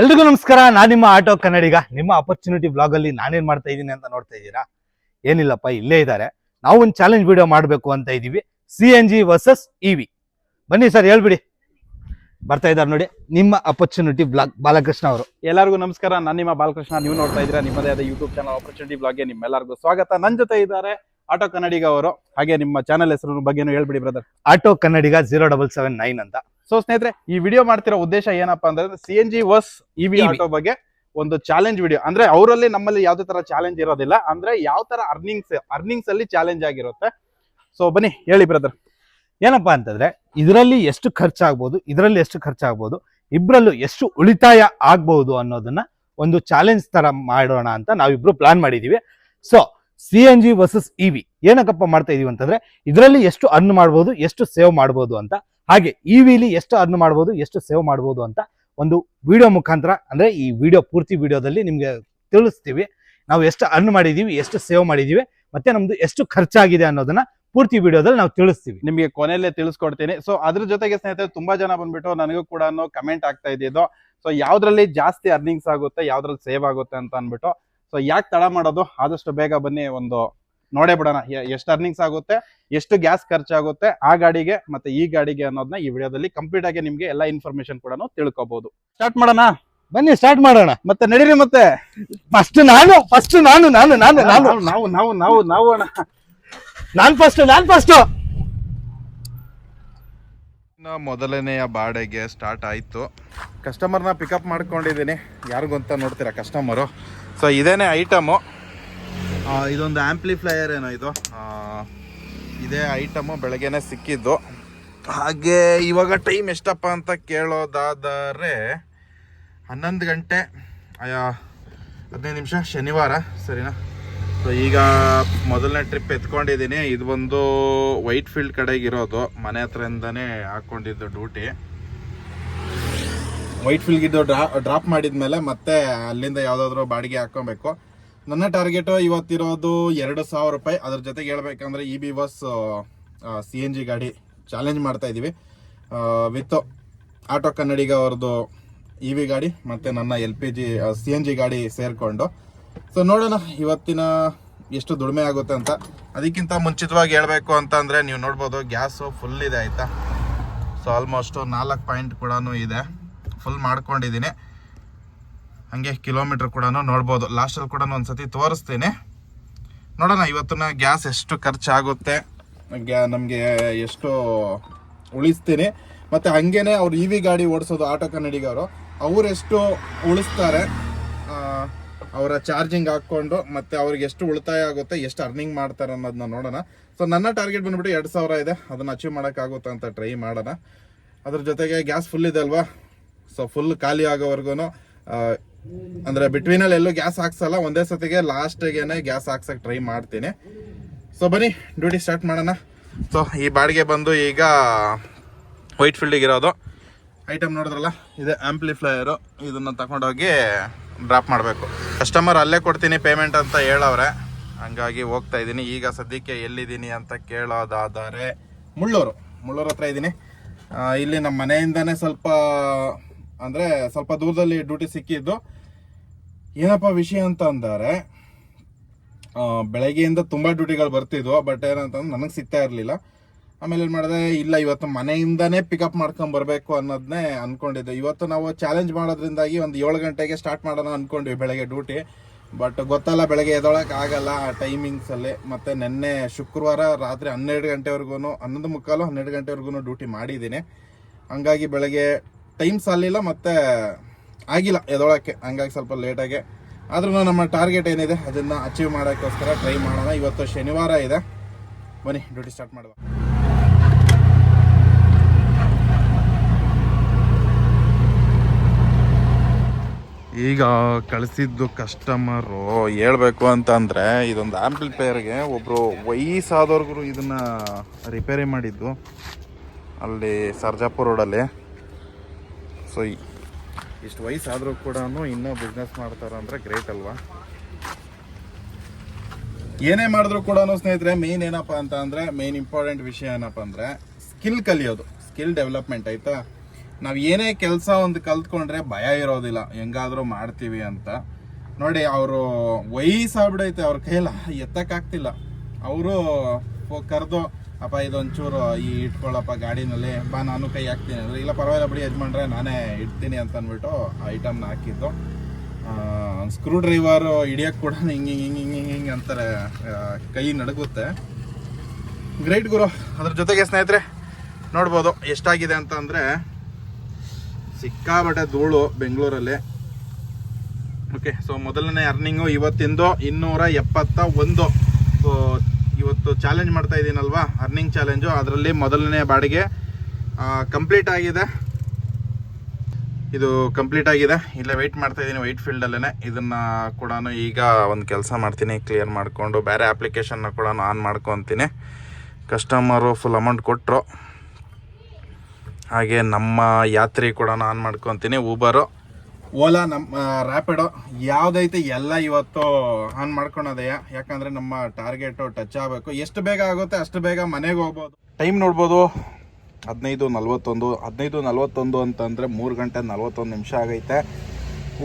ಎಲ್ರಿಗೂ ನಮಸ್ಕಾರ. ನಾನು ನಿಮ್ಮ ಆಟೋ ಕನ್ನಡಿಗ. ನಿಮ್ಮ ಅಪರ್ಚುನಿಟಿ ಬ್ಲಾಗ್ ಅಲ್ಲಿ ನಾನೇನ್ ಮಾಡ್ತಾ ಇದ್ದೀನಿ ಅಂತ ನೋಡ್ತಾ ಇದ್ದೀರಾ? ಏನಿಲ್ಲಪ್ಪ, ಇಲ್ಲೇ ಇದ್ದಾರೆ. ನಾವು ಒಂದು ಚಾಲೆಂಜ್ ವಿಡಿಯೋ ಮಾಡಬೇಕು ಅಂತ ಇದೀವಿ C N G versus E V ಬನ್ನಿ ಸರ್, ಹೇಳ್ಬಿಡಿ. ಬರ್ತಾ ಇದ್ದಾರೆ ನೋಡಿ, ನಿಮ್ಮ ಅಪರ್ಚುನಿಟಿ ಬ್ಲಾಗ್ ಬಾಲಕೃಷ್ಣ ಅವರು. ಎಲ್ಲರಿಗೂ ನಮಸ್ಕಾರ. ನಾನು ನಿಮ್ಮ ಬಾಲಕೃಷ್ಣ. ನೀವು ನೋಡ್ತಾ ಇದ್ದೀರಾ ನಿಮ್ಮದೇ ಆದ ಯೂಟ್ಯೂಬ್ ಚಾನಲ್ ಬ್ಲಾಗ್ ಬ್ಲಾಗ್ಗೆ ನಿಮ್ಮೆಲ್ಲರಿಗೂ ಸ್ವಾಗತ. ನನ್ನ ಜೊತೆ ಇದ್ದಾರೆ ಆಟೋ ಕನ್ನಡಿಗ ಅವರು ಹಾಗೆ ನಿಮ್ಮ ಚಾನಲ್ ಹೆಸರು ಬಗ್ಗೆನೂ ಹೇಳ್ಬಿಡಿ brother auto Kannadiga zero double seven nine ಅಂತ. ಸೊ ಸ್ನೇಹಿತರೆ ಈ ವಿಡಿಯೋ ಮಾಡ್ತಿರೋ ಉದ್ದೇಶ ಏನಪ್ಪಾ ಅಂದ್ರೆ C N G versus E V. Auto ಬಗ್ಗೆ ಒಂದು ಚಾಲೆಂಜ್ ವಿಡಿಯೋ ಅಂದ್ರೆ ಅವರಲ್ಲಿ ನಮ್ಮಲ್ಲಿ ಯಾವ್ದೇ ತರ ಚಾಲೆಂಜ್ ಇರೋದಿಲ್ಲ. ಅಂದ್ರೆ ಯಾವ ತರ ಅರ್ನಿಂಗ್ಸ್ ಅರ್ನಿಂಗ್ಸ್ ಅಲ್ಲಿ ಚಾಲೆಂಜ್ ಆಗಿರುತ್ತೆ. ಸೊ ಬನ್ನಿ ಹೇಳಿ ಬ್ರದರ್ ಏನಪ್ಪಾ ಅಂತಂದ್ರೆ ಇದರಲ್ಲಿ ಎಷ್ಟು ಖರ್ಚಾಗ್ಬೋದು ಇದರಲ್ಲಿ ಎಷ್ಟು ಖರ್ಚಾಗ್ಬೋದು ಇಬ್ರಲ್ಲೂ ಎಷ್ಟು ಉಳಿತಾಯ ಆಗ್ಬಹುದು ಅನ್ನೋದನ್ನ ಒಂದು ಚಾಲೆಂಜ್ ತರ ಮಾಡೋಣ ಅಂತ ನಾವಿಬ್ರು ಪ್ಲಾನ್ ಮಾಡಿದೀವಿ. So C N G versus E V ಏನಕ್ಕಪ್ಪ ಮಾಡ್ತಾ ಇದೀವಿ ಅಂತಂದ್ರೆ, ಇದರಲ್ಲಿ ಎಷ್ಟು ಅರ್ನ್ ಮಾಡ್ಬೋದು, ಎಷ್ಟು ಸೇವ್ ಮಾಡ್ಬೋದು ಅಂತ. ಹಾಗೆ ಇ ವಿಲಿ ಎಷ್ಟು ಅರ್ನ್ ಮಾಡ್ಬೋದು, ಎಷ್ಟು ಸೇವ್ ಮಾಡ್ಬೋದು ಅಂತ ಒಂದು ವಿಡಿಯೋ ಮುಖಾಂತರ, ಅಂದ್ರೆ ಈ ವಿಡಿಯೋ ಪೂರ್ತಿ ವಿಡಿಯೋದಲ್ಲಿ ನಿಮ್ಗೆ ತಿಳಿಸ್ತೀವಿ. ನಾವು ಎಷ್ಟು ಅರ್ನ್ ಮಾಡಿದೀವಿ, ಎಷ್ಟು ಸೇವ್ ಮಾಡಿದೀವಿ, ಮತ್ತೆ ನಮ್ದು ಎಷ್ಟು ಖರ್ಚಾಗಿದೆ ಅನ್ನೋದನ್ನ ಪೂರ್ತಿ ವಿಡಿಯೋದಲ್ಲಿ ನಾವು ತಿಳಿಸ್ತೀವಿ. ನಿಮಗೆ ಕೊನೆಯಲ್ಲೇ ತಿಳಿಸ್ಕೊಡ್ತೀನಿ. ಸೊ ಅದ್ರ ಜೊತೆಗೆ ಸ್ನೇಹಿತರೆ, ತುಂಬಾ ಜನ ಬಂದ್ಬಿಟ್ಟು ನನಗೂ ಕೂಡ ಕಮೆಂಟ್ ಆಗ್ತಾ ಇದ್ದಿದ್ದು ಸೊ ಯಾವ್ದ್ರಲ್ಲಿ ಜಾಸ್ತಿ ಅರ್ನಿಂಗ್ಸ್ ಆಗುತ್ತೆ, ಯಾವ್ದ್ರಲ್ಲಿ ಸೇವ್ ಆಗುತ್ತೆ ಅಂತ ಅಂದ್ಬಿಟ್ಟು ಸೊ ಯಾಕೆ ತಡ ಮಾಡೋದು? ಆದಷ್ಟು ಬೇಗ ಬನ್ನಿ ಒಂದು ನೋಡೇ ಬಿಡೋಣ. ಎಷ್ಟು ಅರ್ನಿಂಗ್ಸ್ ಆಗುತ್ತೆ ಎಷ್ಟು ಗ್ಯಾಸ್ ಖರ್ಚಾಗುತ್ತೆ ಆ ಗಾಡಿಗೆ ಮತ್ತೆ ಈ ಗಾಡಿಗೆ ಅನ್ನೋದನ್ನ ಈ ವಿಡಿಯೋದಲ್ಲಿ ಕಂಪ್ಲೀಟ್ ಆಗಿ ನಿಮ್ಗೆ ಎಲ್ಲ ಇನ್ಫಾರ್ಮೇಶನ್ ಕೂಡ ತಿಳ್ಕೊಬಹುದು ಸ್ಟಾರ್ಟ್ ಮಾಡೋಣ? ಬನ್ನಿ ಸ್ಟಾರ್ಟ್ ಮಾಡೋಣ. ಮತ್ತೆ ನಡೀರಿ ಮತ್ತೆ. ಫಸ್ಟ್ ನಾನು ಫಸ್ಟ್ ನಾನು ನಾನು ನಾನು ನಾನು ನಾವು ನಾವು ನಾವು ನಾವು ಅಣ್ಣ. ನಾನ್ ಫಸ್ಟ್ ನಾನ್ ಫಸ್ಟ್ ಇನ್ನು ಮೊದಲನೆಯ ಬಾಡೆಗೆ ಸ್ಟಾರ್ಟ್ ಆಯಿತು. ಕಸ್ಟಮರ್ನ ಪಿಕಪ್ ಮಾಡ್ಕೊಂಡಿದ್ದೀನಿ. ಅಂತ ನೋಡ್ತೀರಾ ಕಸ್ಟಮರು ಸೊ ಇದೇನೇ ಐಟಮು? ಇದೊಂದು ಆ್ಯಂಪ್ಲಿಫ್ಲೈಯರ್ ಏನೋ ಇದು. ಇದೇ ಐಟಮು ಬೆಳಗ್ಗೆನೆ ಸಿಕ್ಕಿದ್ದು. ಹಾಗೆ ಇವಾಗ ಟೈಮ್ ಎಷ್ಟಪ್ಪ ಅಂತ ಕೇಳೋದಾದರೆ ಹನ್ನೊಂದು ಗಂಟೆ ಹದಿನೈದು ನಿಮಿಷ, ಶನಿವಾರ, ಸರಿನಾ? ಸೊ ಈಗ ಮೊದಲನೇ ಟ್ರಿಪ್ ಎತ್ಕೊಂಡಿದ್ದೀನಿ. ಇದು ಬಂದು ವೈಟ್ ಫೀಲ್ಡ್ ಕಡೆಗೆ ಇರೋದು ಮನೆ ಹತ್ರದಿಂದನೇ ಹಾಕ್ಕೊಂಡಿದ್ದು ಡ್ಯೂಟಿ ವೈಟ್ ಫೀಲ್ಗಿದ್ದು ಡ್ರಾ, ಡ್ರಾಪ್ ಮಾಡಿದ್ಮೇಲೆ ಮತ್ತೆ ಅಲ್ಲಿಂದ ಯಾವುದಾದ್ರೂ ಬಾಡಿಗೆ ಹಾಕೊಬೇಕು ನನ್ನ ಟಾರ್ಗೆಟು ಇವತ್ತಿರೋದು ಎರಡು ಸಾವಿರ ರೂಪಾಯಿ. ಅದ್ರ ಜೊತೆಗೆ ಹೇಳ್ಬೇಕಂದ್ರೆ E B bus C N G ಗಾಡಿ ಚಾಲೆಂಜ್ ಮಾಡ್ತಾ ಇದ್ದೀವಿ ವಿತ್ ಆಟೋ ಕನ್ನಡಿಗ ಅವ್ರದ್ದು ಇ ವಿ ಗಾಡಿ ಮತ್ತು ನನ್ನ L P G C N G ಗಾಡಿ ಸೇರಿಕೊಂಡು. ಸೊ ನೋಡೋಣ ಇವತ್ತಿನ ಎಷ್ಟು ದುಡಿಮೆ ಆಗುತ್ತೆ ಅಂತ. ಅದಕ್ಕಿಂತ ಮುಂಚಿತವಾಗಿ ಹೇಳಬೇಕು ಅಂತ ಅಂದರೆ ನೀವು ನೋಡ್ಬೋದು ಗ್ಯಾಸು ಫುಲ್ ಇದೆ ಆಯಿತಾ. ಸೊ ಆಲ್ಮೋಸ್ಟು ನಾಲ್ಕು ಪಾಯಿಂಟ್ ಕೂಡ ಇದೆ. ಫುಲ್ ಮಾಡ್ಕೊಂಡಿದ್ದೀನಿ. ಹಾಗೆ ಕಿಲೋಮೀಟ್ರ್ ಕೂಡ ನೋಡ್ಬೋದು. ಲಾಸ್ಟಲ್ಲಿ ಕೂಡ ಒಂದ್ಸತಿ ತೋರಿಸ್ತೀನಿ. ನೋಡೋಣ ಇವತ್ತಿನ ಗ್ಯಾಸ್ ಎಷ್ಟು ಖರ್ಚಾಗುತ್ತೆ. ಗ್ಯಾ ನಮಗೆ ಎಷ್ಟು ಉಳಿಸ್ತೀನಿ. ಮತ್ತು ಹಾಗೇನೆ ಅವ್ರು ಇ ವಿ ಗಾಡಿ ಓಡಿಸೋದು ಆಟೋ ಕನ್ನಡಿಗರು ಅವರೆಷ್ಟು ಉಳಿಸ್ತಾರೆ ಅವರ ಚಾರ್ಜಿಂಗ್ ಹಾಕ್ಕೊಂಡು, ಮತ್ತು ಅವ್ರಿಗೆ ಎಷ್ಟು ಉಳಿತಾಯ ಆಗುತ್ತೆ, ಎಷ್ಟು ಅರ್ನಿಂಗ್ ಮಾಡ್ತಾರೆ ಅನ್ನೋದನ್ನ ನೋಡೋಣ. ಸೊ ನನ್ನ ಟಾರ್ಗೆಟ್ ಬಂದುಬಿಟ್ಟು ಎರಡು ಸಾವಿರ ಇದೆ. ಅದನ್ನು ಅಚೀವ್ ಮಾಡೋಕ್ಕಾಗುತ್ತಾ ಅಂತ ಟ್ರೈ ಮಾಡೋಣ. ಅದ್ರ ಜೊತೆಗೆ ಗ್ಯಾಸ್ ಫುಲ್ ಇದೆ ಅಲ್ವಾ? ಸೊ ಫುಲ್ ಖಾಲಿ ಆಗೋವರೆಗೂ ಅಂದರೆ ಬಿಟ್ವೀನಲ್ಲಿ ಎಲ್ಲೂ ಗ್ಯಾಸ್ ಹಾಕ್ಸಲ್ಲ, ಒಂದೇ ಸತಿಗೆ ಲಾಸ್ಟಿಗೆನೆ ಗ್ಯಾಸ್ ಹಾಕ್ಸಕ್ಕೆ ಟ್ರೈ ಮಾಡ್ತೀನಿ. ಸೊ ಬನ್ನಿ ಡ್ಯೂಟಿ ಸ್ಟಾರ್ಟ್ ಮಾಡೋಣ. ಸೊ ಈ ಬಾಡಿಗೆ ಬಂದು ಈಗ ವೈಟ್ ಫೀಲ್ಡಿಗೆ ಇರೋದು. ಐಟಮ್ ನೋಡಿದ್ರಲ್ಲ, ಇದೆ ಆ್ಯಂಪ್ಲಿಫ್ಲೈಯರು ಇದನ್ನ ತಗೊಂಡೋಗಿ ಡ್ರಾಪ್ ಮಾಡಬೇಕು. ಕಸ್ಟಮರ್ ಅಲ್ಲೇ ಕೊಡ್ತೀನಿ ಪೇಮೆಂಟ್ ಅಂತ ಹೇಳವ್ರೆ. ಹಂಗಾಗಿ ಹೋಗ್ತಾ ಇದ್ದೀನಿ. ಈಗ ಸದ್ಯಕ್ಕೆ ಎಲ್ಲಿದ್ದೀನಿ ಅಂತ ಕೇಳೋದಾದರೆ ಮುಳ್ಳೂರು. ಮುಳ್ಳೂರು ಹತ್ರ ಇದ್ದೀನಿ. ಇಲ್ಲಿ ನಮ್ಮ ಮನೆಯಿಂದನೇ ಸ್ವಲ್ಪ ಅಂದರೆ ಸ್ವಲ್ಪ ದೂರದಲ್ಲಿ ಡ್ಯೂಟಿ ಸಿಕ್ಕಿದ್ದು. ಏನಪ್ಪ ವಿಷಯ ಅಂತ ಅಂದರೆ ಬೆಳಗ್ಗೆಯಿಂದ ತುಂಬ ಡ್ಯೂಟಿಗಳು ಬರ್ತಿದ್ವು ಬಟ್ ಏನಂತಂದ್ರೆ ನನಗೆ ಸಿಗ್ತಾ ಇರಲಿಲ್ಲ. ಆಮೇಲೆ ಏನು ಮಾಡಿದೆ, ಇಲ್ಲ, ಇವತ್ತು ಮನೆಯಿಂದನೇ ಪಿಕಪ್ ಮಾಡ್ಕೊಂಡ್ ಬರಬೇಕು ಅನ್ನೋದನ್ನೇ ಅನ್ಕೊಂಡಿದ್ದೆ. ಇವತ್ತು ನಾವು ಚಾಲೆಂಜ್ ಮಾಡೋದ್ರಿಂದಾಗಿ ಒಂದು ಏಳು ಗಂಟೆಗೆ ಸ್ಟಾರ್ಟ್ ಮಾಡೋಣ ಅಂದ್ಕೊಂಡ್ವಿ ಬೆಳಗ್ಗೆ ಡ್ಯೂಟಿ ಬಟ್ ಗೊತ್ತಲ್ಲ, ಬೆಳಗ್ಗೆ ಎದೊಳಕ್ಕೆ ಆಗಲ್ಲ ಆ ಟೈಮಿಂಗ್ಸಲ್ಲಿ ಮತ್ತು ನಿನ್ನೆ ಶುಕ್ರವಾರ ರಾತ್ರಿ ಹನ್ನೆರಡು ಗಂಟೆವರೆಗೂ ಹನ್ನೊಂದು ಮುಕ್ಕಾಲು ಹನ್ನೆರಡು ಗಂಟೆವರೆಗೂ ಡ್ಯೂಟಿ ಮಾಡಿದ್ದೀನಿ. ಹಂಗಾಗಿ ಬೆಳಗ್ಗೆ ಟೈಮ್ ಸಾಲಿಲ್ಲ, ಮತ್ತು ಆಗಿಲ್ಲ ಎದೊಳಕ್ಕೆ. ಹಂಗಾಗಿ ಸ್ವಲ್ಪ ಲೇಟಾಗೆ ಆದ್ರೂ ನಮ್ಮ ಟಾರ್ಗೆಟ್ ಏನಿದೆ, ಅದನ್ನು ಅಚೀವ್ ಮಾಡೋಕ್ಕೋಸ್ಕರ ಟ್ರೈ ಮಾಡೋಣ. ಇವತ್ತು ಶನಿವಾರ ಇದೆ. ಬನ್ನಿ ಡ್ಯೂಟಿ ಸ್ಟಾರ್ಟ್ ಮಾಡುವ. ಈಗ ಕಳಿಸಿದ್ದು ಕಸ್ಟಮರು ಹೇಳಬೇಕು ಅಂತಂದರೆ, ಇದೊಂದು ಆ್ಯಂಪ್ಲಿಫೈಯರ್ಗೆ ಒಬ್ಬರು ವಯಸ್ಸಾದವ್ರಿಗೂ ಇದನ್ನು ರಿಪೇರಿ ಮಾಡಿದ್ದು. ಅಲ್ಲಿ ಸರ್ಜಾಪುರ ರೋಡಲ್ಲಿ. ಸೊ ಇಷ್ಟು ವಯಸ್ಸಾದರೂ ಕೂಡ ಇನ್ನೂ ಬಿಸ್ನೆಸ್ ಮಾಡ್ತಾರೆ ಅಂದರೆ ಗ್ರೇಟ್ ಅಲ್ವಾ? ಏನೇ ಮಾಡಿದ್ರು ಕೂಡ ಸ್ನೇಹಿತರೆ ಮೇನ್ ಏನಪ್ಪ ಅಂತ ಅಂದರೆ ಮೇನ್ ಇಂಪಾರ್ಟೆಂಟ್ ವಿಷಯ ಏನಪ್ಪ ಅಂದರೆ ಸ್ಕಿಲ್ ಕಲಿಯೋದು ಸ್ಕಿಲ್ ಡೆವಲಪ್ಮೆಂಟ್ ಆಯಿತಾ? ನಾವು ಏನೇ ಕೆಲಸ ಒಂದು ಕಲ್ತ್ಕೊಂಡ್ರೆ ಭಯ ಇರೋದಿಲ್ಲ ಹೆಂಗಾದರೂ ಮಾಡ್ತೀವಿ ಅಂತ. ನೋಡಿ ಅವರು ವಯಸ್ಸಾಗ್ಬಿಡೈತೆ ಅವ್ರ ಕೈಲ ಎತ್ತಕ್ಕಾಗ್ತಿಲ್ಲ. ಅವರು ಕರೆದು ಅಪ್ಪ, ಇದೊಂಚೂರು ಈ ಇಟ್ಕೊಳ್ಳಪ್ಪ ಗಾಡಿನಲ್ಲಿ. ಬಾ, ನಾನು ಕೈ ಹಾಕ್ತೀನಿ. ಅಂದ್ರೆ, ಇಲ್ಲ, ಪರವಾಗಿಲ್ಲ ಬಿಡಿ ಯಜಮಾನ್ರೆ, ನಾನೇ ಇಡ್ತೀನಿ ಅಂತ ಅಂದ್ಬಿಟ್ಟು ಆ ಐಟಮ್ನ ಹಾಕಿದ್ದು. ಸ್ಕ್ರೂ ಡ್ರೈವರು ಹಿಡಿಯಕ್ಕೆ ಕೂಡ ಹಿಂಗೆ ಹಿಂಗೆ ಹಿಂಗೆ ಹಿಂಗೆ ಹಿಂಗೆ ಅಂತಾರೆ. ಕೈ ನಡುಗುತ್ತೆ. ಗ್ರೇಟ್ ಗುರು. ಅದ್ರ ಜೊತೆಗೆ ಸ್ನೇಹಿತರೆ, ನೋಡ್ಬೋದು ಎಷ್ಟಾಗಿದೆ ಅಂತ ಅಂದರೆ ಸಿಕ್ಕಾಬಟ್ಟೆ ಧೂಳು ಬೆಂಗಳೂರಲ್ಲಿ. ಓಕೆ ಸೊ ಮೊದಲನೇ ಅರ್ನಿಂಗು ಇವತ್ತಿಂದು ಇನ್ನೂರ ಎಪ್ಪತ್ತ ಒಂದು. ಸೊ ಇವತ್ತು ಚಾಲೆಂಜ್ ಮಾಡ್ತಾ ಇದ್ದೀನಲ್ವಾ ಅರ್ನಿಂಗ್ ಚಾಲೆಂಜು ಅದರಲ್ಲಿ ಮೊದಲನೇ ಬಾಡಿಗೆ ಕಂಪ್ಲೀಟ್ ಆಗಿದೆ. ಇದು ಕಂಪ್ಲೀಟ್ ಆಗಿದೆ. ಇಲ್ಲೇ ವೆಯ್ಟ್ ಮಾಡ್ತಾ ಇದ್ದೀನಿ ವೈಟ್ ಫೀಲ್ಡಲ್ಲೇ ಇದನ್ನು ಕೂಡ ಈಗ ಒಂದು ಕೆಲಸ ಮಾಡ್ತೀನಿ ಕ್ಲಿಯರ್ ಮಾಡಿಕೊಂಡು ಬೇರೆ ಅಪ್ಲಿಕೇಶನ್ನ ಕೂಡ ಆನ್ ಮಾಡ್ಕೊತೀನಿ ಕಸ್ಟಮರು ಫುಲ್ ಅಮೌಂಟ್ ಕೊಟ್ಟರು ಹಾಗೆ ನಮ್ಮ ಯಾತ್ರೆ ಕೂಡ ಆನ್ ಮಾಡ್ಕೊತೀನಿ ಊಬರು ಓಲಾ ನಮ್ಮ ರ್ಯಾಪಿಡೋ ಯಾವ್ದೈತೆ ಎಲ್ಲ ಇವತ್ತು ಆನ್ ಮಾಡ್ಕೊಳೋದಯ್ಯ ಯಾಕಂದ್ರೆ ನಮ್ಮ ಟಾರ್ಗೆಟ್ ಟಚ್ ಆಗಬೇಕು. ಎಷ್ಟು ಬೇಗ ಆಗುತ್ತೆ ಅಷ್ಟು ಬೇಗ ಮನೆಗೆ ಹೋಗ್ಬೋದು. ಟೈಮ್ ನೋಡ್ಬೋದು. ಹದಿನೈದು ನಲ್ವತ್ತೊಂದು ಹದಿನೈದು ನಲ್ವತ್ತೊಂದು ಅಂತಂದರೆ ಮೂರು ಗಂಟೆ ನಲ್ವತ್ತೊಂದು ನಿಮಿಷ ಆಗೈತೆ.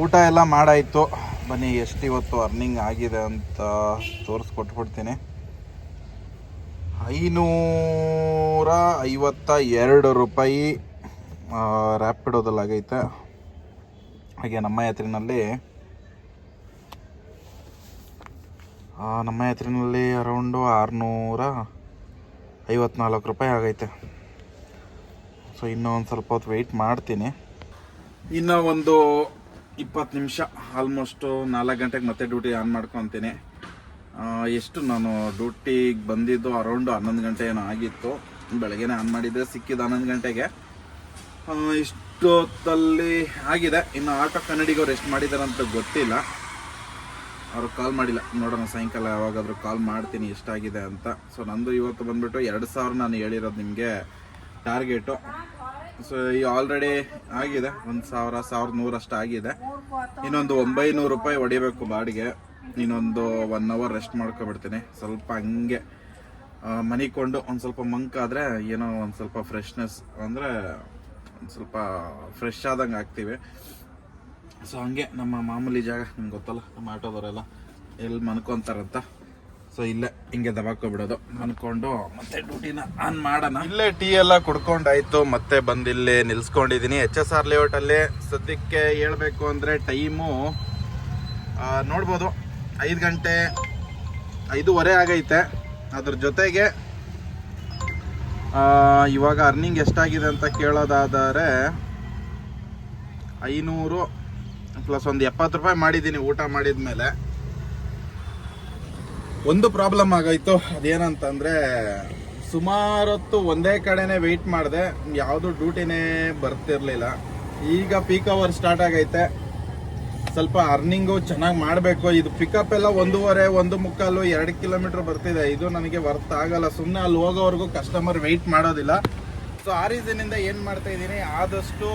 ಊಟ ಎಲ್ಲ ಮಾಡಾಯಿತು. ಬನ್ನಿ, ಎಷ್ಟು ಇವತ್ತು ಅರ್ನಿಂಗ್ ಆಗಿದೆ ಅಂತ ತೋರಿಸ್ಕೊಟ್ಬಿಡ್ತೀನಿ. ಐನೂರ ಐವತ್ತ ಎರಡು ರೂಪಾಯಿ ರ್ಯಾಪಿಡೋದಲ್ಲಿ ಆಗೈತೆ ಹಾಗೆ ನಮ್ಮ ಯಾತ್ರಿನಲ್ಲಿ ನಮ್ಮ ಯಾತ್ರಿನಲ್ಲಿ ಅರೌಂಡು ಆರುನೂರ ಐವತ್ನಾಲ್ಕು ರೂಪಾಯಿ ಆಗೈತೆ. ಸೊ ಇನ್ನೂ ಒಂದು ಸ್ವಲ್ಪ ಹೊತ್ತು ವೆಯ್ಟ್ ಮಾಡ್ತೀನಿ. ಇನ್ನೂ ಒಂದು ಇಪ್ಪತ್ತು ನಿಮಿಷ ಆಲ್ಮೋಸ್ಟು ನಾಲ್ಕು ಗಂಟೆಗೆ ಮತ್ತೆ ಡ್ಯೂಟಿ ಆನ್ ಮಾಡ್ಕೊತೀನಿ. ಎಷ್ಟು ನಾನು ಡ್ಯೂಟಿಗೆ ಬಂದಿದ್ದು ಅರೌಂಡು ಹನ್ನೊಂದು ಗಂಟೆ ಏನೋ ಆಗಿತ್ತು. ಬೆಳಗ್ಗೆನೆ ಆನ್ ಮಾಡಿದ್ದೆ ಸಿಕ್ಕಿದ್ದು ಹನ್ನೊಂದು ಗಂಟೆಗೆ. ಇಷ್ಟೊತ್ತಲ್ಲಿ ಆಗಿದೆ? ಇನ್ನು ಆಟೋ ಕನ್ನಡಿಗವ್ರು ಎಷ್ಟು ಮಾಡಿದ್ದಾರೆ ಅಂತ ಗೊತ್ತಿಲ್ಲ. ಅವರು ಕಾಲ್ ಮಾಡಿಲ್ಲ. ನೋಡೋಣ, ಸಾಯಂಕಾಲ ಯಾವಾಗಾದರೂ ಕಾಲ್ ಮಾಡ್ತೀನಿ, ಎಷ್ಟಾಗಿದೆ ಅಂತ. ಸೊ ನಂದು ಇವತ್ತು ಬಂದ್ಬಿಟ್ಟು ಎರಡು ಸಾವಿರ ನಾನು ಹೇಳಿರೋದು ನಿಮಗೆ ಟಾರ್ಗೆಟು ಸೊ ಈ ಆಲ್ರೆಡಿ ಆಗಿದೆ. ಒಂದು ಸಾವಿರ ಸಾವಿರದ ನೂರಷ್ಟು ಆಗಿದೆ. ಇನ್ನೊಂದು ಒಂಬೈನೂರು ರೂಪಾಯಿ ಹೊಡಿಬೇಕು ಬಾಡಿಗೆ. ಇನ್ನೊಂದು ಒನ್ ಅವರ್ ರೆಸ್ಟ್ ಮಾಡ್ಕೊಬಿಡ್ತೀನಿ. ಸ್ವಲ್ಪ ಹಂಗೆ ಮನಿಕೊಂಡು ಒಂದು ಸ್ವಲ್ಪ ಮಂಕಾದರೆ ಏನೋ ಒಂದು ಸ್ವಲ್ಪ ಫ್ರೆಶ್ನೆಸ್ ಅಂದರೆ ಒಂದು ಸ್ವಲ್ಪ ಫ್ರೆಶ್ ಆದಂಗೆ ಆಗ್ತೀವಿ ಸೊ ಹಂಗೆ ನಮ್ಮ ಮಾಮೂಲಿ ಜಾಗ, ನಿಮ್ಗೆ ಗೊತ್ತಲ್ಲ, ನಮ್ಮ ಆಟೋದವರೆಲ್ಲ ಎಲ್ಲಿ ಮನ್ಕೊಂತಾರಂತ. ಸೊ ಇಲ್ಲೇ ಹಿಂಗೆ ದಬಾಕೋಬಿಡೋದು. ಮನ್ಕೊಂಡು ಮತ್ತೆ ಡ್ಯೂಟಿನ ಆನ್ ಮಾಡೋಣ. ಇಲ್ಲೇ ಟೀ ಎಲ್ಲ ಕುಡ್ಕೊಂಡಾಯ್ತು, ಮತ್ತೆ ಬಂದು ಇಲ್ಲಿ ನಿಲ್ಸ್ಕೊಂಡಿದ್ದೀನಿ ಎಚ್ ಎಸ್ ಆರ್ ಲೇಔಟಲ್ಲಿ ಸದ್ಯಕ್ಕೆ ಹೇಳ್ಬೇಕು ಅಂದರೆ ಟೈಮು ನೋಡ್ಬೋದು. ಐದು ಗಂಟೆ ಐದೂವರೆ ಆಗೈತೆ. ಅದ್ರ ಜೊತೆಗೆ ಇವಾಗ ಅರ್ನಿಂಗ್ ಎಷ್ಟಾಗಿದೆ ಅಂತ ಕೇಳೋದಾದರೆ ಐನೂರು ಪ್ಲಸ್ ಒಂದು ಎಪ್ಪತ್ತು ರೂಪಾಯಿ ಮಾಡಿದ್ದೀನಿ ಊಟ ಮಾಡಿದ ಮೇಲೆ. ಒಂದು ಪ್ರಾಬ್ಲಮ್ ಆಗೋಯ್ತು. ಅದೇನಂತಂದರೆ ಸುಮಾರೊತ್ತು ಒಂದೇ ಕಡೆನೇ ವೆಯ್ಟ್ ಮಾಡಿದೆ. ಯಾವುದು ಡ್ಯೂಟಿನೇ ಬರ್ತಿರಲಿಲ್ಲ. ಈಗ ಪೀಕ್ ಅವರ್ ಸ್ಟಾರ್ಟ್ ಆಗೈತೆ. ಸ್ವಲ್ಪ ಅರ್ನಿಂಗು ಚೆನ್ನಾಗಿ ಮಾಡಬೇಕು. ಇದು ಪಿಕಪ್ ಎಲ್ಲ ಒಂದೂವರೆ ಒಂದು ಮುಕ್ಕಾಲು ಎರಡು ಕಿಲೋಮೀಟರ್ ಬರ್ತಿದೆ. ಇದು ನನಗೆ ವರ್ತ್ ಆಗಲ್ಲ. ಸುಮ್ಮನೆ ಅಲ್ಲಿ ಹೋಗೋವರೆಗೂ ಕಸ್ಟಮರ್ ವೆಯ್ಟ್ ಮಾಡೋದಿಲ್ಲ. ಸೊ ಆ ರೀಸನಿಂದ ಏನು ಮಾಡ್ತಾ ಇದ್ದೀನಿ, ಆದಷ್ಟು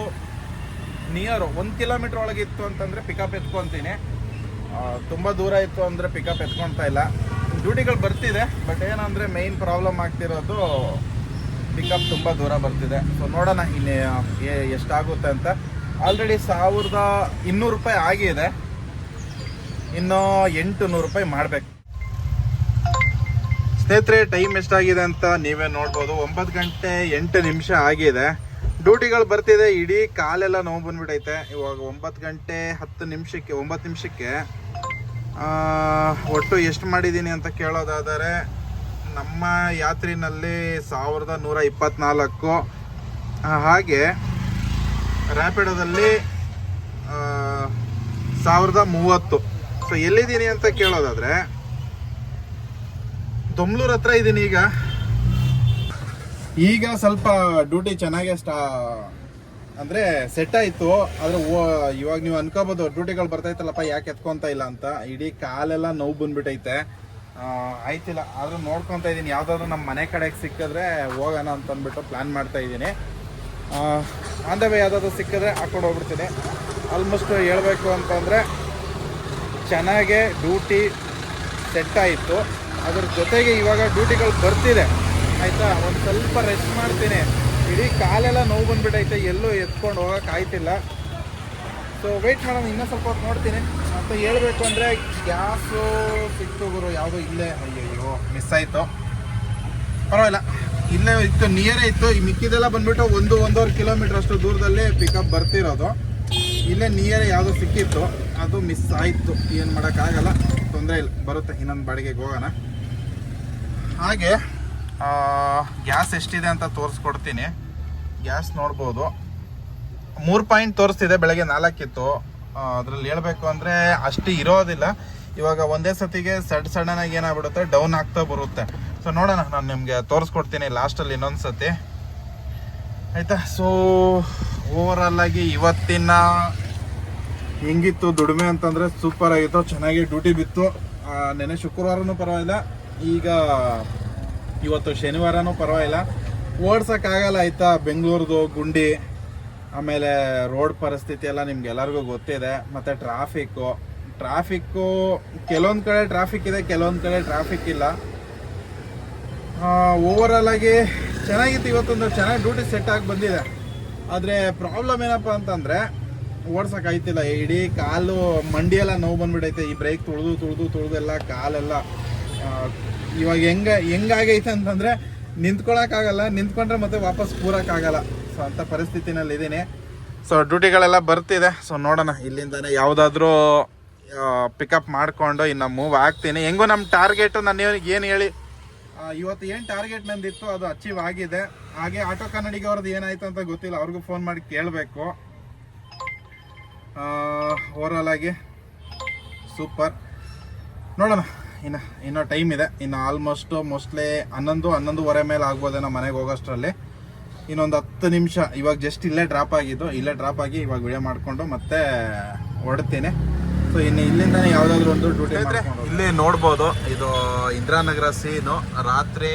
ನಿಯರ್ ಒಂದು ಕಿಲೋಮೀಟ್ರ್ ಒಳಗೆ ಇತ್ತು ಅಂತಂದರೆ ಪಿಕಪ್ ಎತ್ಕೊತೀನಿ. ತುಂಬ ದೂರ ಇತ್ತು ಅಂದರೆ ಪಿಕಪ್ ಎತ್ಕೊಳ್ತಾ ಇಲ್ಲ. ಡ್ಯೂಟಿಗಳು ಬರ್ತಿದೆ ಬಟ್ ಏನಂದರೆ ಮೇಯ್ನ್ ಪ್ರಾಬ್ಲಮ್ ಆಗ್ತಿರೋದು ಪಿಕಪ್ ತುಂಬ ದೂರ ಬರ್ತಿದೆ. ಸೊ ನೋಡೋಣ ಇನ್ನು, ಎಷ್ಟಾಗುತ್ತೆ ಅಂತ. ಆಲ್ರೆಡಿ ಸಾವಿರದ ಇನ್ನೂರು ರೂಪಾಯಿ ಆಗಿದೆ. ಇನ್ನು ಎಂಟು ನೂರು ರೂಪಾಯಿ ಮಾಡಬೇಕು. ಸ್ನೇಹಿತರೆ ಟೈಮ್ ಎಷ್ಟಾಗಿದೆ ಅಂತ ನೀವೇ ನೋಡ್ಬೋದು. ಒಂಬತ್ತು ಗಂಟೆ ಎಂಟು ನಿಮಿಷ ಆಗಿದೆ. ಡ್ಯೂಟಿಗಳು ಬರ್ತಿದೆ ಇಡೀ ಕಾಲೆಲ್ಲ ನೋವು ಬಂದ್ಬಿಟ್ಟೈತೆ ಇವಾಗ ಒಂಬತ್ತು ಗಂಟೆ ಹತ್ತು ನಿಮಿಷಕ್ಕೆ ಒಂಬತ್ತು ನಿಮಿಷಕ್ಕೆ ಒಟ್ಟು ಎಷ್ಟು ಮಾಡಿದ್ದೀನಿ ಅಂತ ಕೇಳೋದಾದರೆ ನಮ್ಮ ಯಾತ್ರಿನಲ್ಲಿ ಸಾವಿರದ ನೂರ ಇಪ್ಪತ್ನಾಲ್ಕು. ಆ, ಹಾಗೆ ರ್ಯಾಪಿಡೋದಲ್ಲಿ ಸಾವಿರದ ಮೂವತ್ತು. ಸೊ ಎಲ್ಲಿದ್ದೀನಿ ಅಂತ ಕೇಳೋದಾದರೆ, ದೊಮ್ಲೂರ್ ಹತ್ರ ಇದ್ದೀನಿ ಈಗ. ಈಗ ಸ್ವಲ್ಪ ಡ್ಯೂಟಿ ಚೆನ್ನಾಗೆ ಸ್ಟಾ, ಅಂದ್ರೆ ಸೆಟ್ ಆಯಿತು. ಆದ್ರೆ ಇವಾಗ ನೀವು ಅನ್ಕೋಬಹುದು ಡ್ಯೂಟಿಗಳು ಬರ್ತೈತಲ್ಲಪ್ಪ ಯಾಕೆ ಎತ್ಕೊಂತ ಇಲ್ಲ ಅಂತ. ಇಡೀ ಕಾಲೆಲ್ಲ ನೋವು ಬಂದ್ಬಿಟ್ಟೈತೆ ಆಯ್ತಿಲ್ಲ. ಆದರೂ ನೋಡ್ಕೊಂತ ಇದ್ದೀನಿ ಯಾವುದಾದ್ರೂ ನಮ್ಮ ಮನೆ ಕಡೆಗೆ ಸಿಕ್ಕಿದ್ರೆ ಹೋಗೋಣ ಅಂತ ಅಂದ್ಬಿಟ್ಟು ಪ್ಲಾನ್ ಮಾಡ್ತಾ ಇದ್ದೀನಿ ವೇ ಯಾವುದಾದ್ರು ಸಿಕ್ಕಿದ್ರೆ ಹಾಕೊಂಡು ಹೋಗ್ಬಿಡ್ತೀನಿ. ಆಲ್ಮೋಸ್ಟ್ ಹೇಳಬೇಕು ಅಂತಂದರೆ ಚೆನ್ನಾಗೆ ಡ್ಯೂಟಿ ಸೆಟ್ ಆಯಿತು. ಅದ್ರ ಜೊತೆಗೆ ಇವಾಗ ಡ್ಯೂಟಿಗಳು ಬರ್ತಿದೆ. ಆಯಿತಾ? ಒಂದು ಸ್ವಲ್ಪ ರೆಸ್ಟ್ ಮಾಡ್ತೀನಿ. ಇಡೀ ಕಾಲೆಲ್ಲ ನೋವು ಬಂದ್ಬಿಟ್ಟೈತೆ ಎಲ್ಲೂ ಎತ್ಕೊಂಡು ಹೋಗೋಕೆ ಆಯ್ತಿಲ್ಲ. ಸೊ ವೆಯ್ಟ್ ಮಾಡೋಣ. ಇನ್ನೂ ಸ್ವಲ್ಪ ಹೊತ್ತು ನೋಡ್ತೀನಿ. ಅಂತ ಹೇಳಬೇಕು ಅಂದರೆ ಗ್ಯಾಸು ಸಿಕ್ತು ಗುರು. ಯಾವುದೋ ಇಲ್ಲೇ. ಅಯ್ಯಯ್ಯೋ ಮಿಸ್ ಆಯಿತು. ಪರವಾಗಿಲ್ಲ. ಇಲ್ಲೇ ಇತ್ತು ನಿಯರೇ ಇತ್ತು. ಈ ಮಿಕ್ಕಿದೆಲ್ಲ ಬಂದ್ಬಿಟ್ಟು ಒಂದು, ಒಂದೂವರೆ ಕಿಲೋಮೀಟರ್ ಅಷ್ಟು ದೂರದಲ್ಲಿ ಪಿಕಪ್ ಬರ್ತಿರೋದು. ಇಲ್ಲೇ ನಿಯರೇ ಯಾವುದೋ ಸಿಕ್ಕಿತ್ತು. ಅದು ಮಿಸ್ ಆಯಿತು. ಏನು ಮಾಡೋಕ್ಕಾಗಲ್ಲ ತೊಂದರೆ ಇಲ್ಲ. ಬರುತ್ತೆ. ಇನ್ನೊಂದು ಬಾಡಿಗೆಗೆ ಹೋಗೋಣ. ಹಾಗೆ ಗ್ಯಾಸ್ ಎಷ್ಟಿದೆ ಅಂತ ತೋರಿಸ್ಕೊಡ್ತೀನಿ. ಗ್ಯಾಸ್ ನೋಡ್ಬೋದು. ಮೂರು ಪಾಯಿಂಟ್ ತೋರಿಸ್ತಿದೆ. ಬೆಳಗ್ಗೆ ನಾಲ್ಕಿತ್ತು. ಅದರಲ್ಲಿ ಹೇಳಬೇಕು ಅಂದರೆ ಅಷ್ಟು ಇರೋದಿಲ್ಲ. ಇವಾಗ ಒಂದೇ ಸತಿಗೆ ಸಡ್, ಸಡನ್ನಾಗಿ ಏನಾಗ್ಬಿಡುತ್ತೆ? ಡೌನ್ ಆಗ್ತಾ ಬರುತ್ತೆ. ಸೊ ನೋಡೋಣ, ನಾನು ನಿಮಗೆ ತೋರಿಸ್ಕೊಡ್ತೀನಿ ಲಾಸ್ಟಲ್ಲಿ ಇನ್ನೊಂದು ಸತಿ ಆಯಿತಾ? ಸೊ ಆಗಿ ಇವತ್ತಿನ ಹೆಂಗಿತ್ತು, ದುಡಿಮೆ ಅಂತಂದರೆ ಸೂಪರ್ ಆಗಿತ್ತು, ಚೆನ್ನಾಗಿ ಡ್ಯೂಟಿ ಬಿತ್ತು. ನೆನೆ ಶುಕ್ರವಾರನೂ ಪರವಾಗಿಲ್ಲ, ಈಗ ಇವತ್ತು ಶನಿವಾರನೂ ಪರವಾಗಿಲ್ಲ. ಓಡ್ಸೋಕ್ಕಾಗಲ್ಲ ಆಯಿತಾ? ಬೆಂಗಳೂರ್ದು, ಗುಂಡಿ, ಆಮೇಲೆ ರೋಡ್ ಪರಿಸ್ಥಿತಿ ಎಲ್ಲ ನಿಮ್ಗೆ ಎಲ್ಲರಿಗೂ ಗೊತ್ತಿದೆ. ಮತ್ತು ಟ್ರಾಫಿಕ್ಕು ಟ್ರಾಫಿಕ್ಕು ಕೆಲವೊಂದು ಕಡೆ ಟ್ರಾಫಿಕ್ ಇದೆ, ಕೆಲವೊಂದು ಕಡೆ ಟ್ರಾಫಿಕ್ ಇಲ್ಲ. ಓವರಾಲ್ ಆಗಿ ಚೆನ್ನಾಗಿತ್ತು. ಇವತ್ತೊಂದು ಚೆನ್ನಾಗಿ ಡ್ಯೂಟಿ ಸೆಟ್ ಆಗಿ ಬಂದಿದೆ. ಆದರೆ ಪ್ರಾಬ್ಲಮ್ ಏನಪ್ಪ ಅಂತಂದರೆ, ಓಡ್ಸೋಕ್ಕಾಯ್ತಿಲ್ಲ. ಇಡೀ ಕಾಲು ಮಂಡಿ ಎಲ್ಲ ನೋವು ಬಂದ್ಬಿಟ್ಟೈತೆ ಈ ಬ್ರೇಕ್ ತುಳಿದು ತುಳಿದು ತುಳಿದು ಎಲ್ಲ ಕಾಲೆಲ್ಲ. ಇವಾಗ ಹೆಂಗೆ, ಹೆಂಗಾಗೈತೆ ಅಂತಂದರೆ, ನಿಂತ್ಕೊಳಕ್ಕಾಗಲ್ಲ. ನಿಂತ್ಕೊಂಡ್ರೆ ಮತ್ತೆ ವಾಪಸ್ ಕೂರೋಕ್ಕಾಗಲ್ಲ. ಸೊ ಅಂಥ ಪರಿಸ್ಥಿತಿನಲ್ಲಿ ಇದ್ದೀನಿ ಸೊ ಡ್ಯೂಟಿಗಳೆಲ್ಲ ಬರ್ತಿದೆ. ಸೊ ನೋಡೋಣ. ಇಲ್ಲಿಂದಾನೆ ಯಾವುದಾದ್ರೂ ಪಿಕಪ್ ಮಾಡಿಕೊಂಡು ಇನ್ನು ಮೂವ್ ಆಗ್ತೀನಿ. ಹೆಂಗೋ ನಮ್ಮ ಟಾರ್ಗೆಟು ನಾನು ಏನು ಹೇಳಿ ಇವತ್ತು ಏನು ಟಾರ್ಗೆಟ್ ನಂದಿತ್ತು, ಅದು ಅಚೀವ್ ಆಗಿದೆ. ಹಾಗೆ ಆಟೋ ಕನ್ನಡಿಗೆ ಅವ್ರದ್ದು ಏನಾಯ್ತು ಅಂತ ಗೊತ್ತಿಲ್ಲ, ಅವ್ರಿಗೂ ಫೋನ್ ಮಾಡಿ ಕೇಳಬೇಕು. ಓವರಾಲ್ ಆಗಿ ಸೂಪರ್ ನೋಡೋಣ, ಇನ್ನು, ಇನ್ನೂ ಟೈಮ್ ಇದೆ. ಇನ್ನು ಆಲ್ಮೋಸ್ಟ್ ಮೋಸ್ಟ್ಲಿ ಹನ್ನೊಂದು, ಹನ್ನೊಂದುವರೆ ಮೇಲೆ ಆಗ್ಬೋದೇನೋ ಮನೆಗೆ ಹೋಗೋಷ್ಟರಲ್ಲಿ. ಇನ್ನೊಂದು ಹತ್ತು ನಿಮಿಷ, ಇವಾಗ ಜಸ್ಟ್ ಇಲ್ಲೇ ಡ್ರಾಪ್ ಆಗಿದ್ದು, ಇಲ್ಲೇ ಡ್ರಾಪ್ ಆಗಿ ಇವಾಗ ವಿಡಿಯೋ ಮಾಡಿಕೊಂಡು ಮತ್ತೆ ಹೊರಡ್ತೀನಿ. ಸೊ ಇನ್ನು ಇಲ್ಲಿಂದನೇ ಯಾವುದಾದ್ರೂ ಒಂದು ಡ್ಯೂಟಿ ಇಲ್ಲಿ ನೋಡ್ಬೋದು ಇದು ಇಂದಿರಾನಗರ ಸೀನು ರಾತ್ರಿ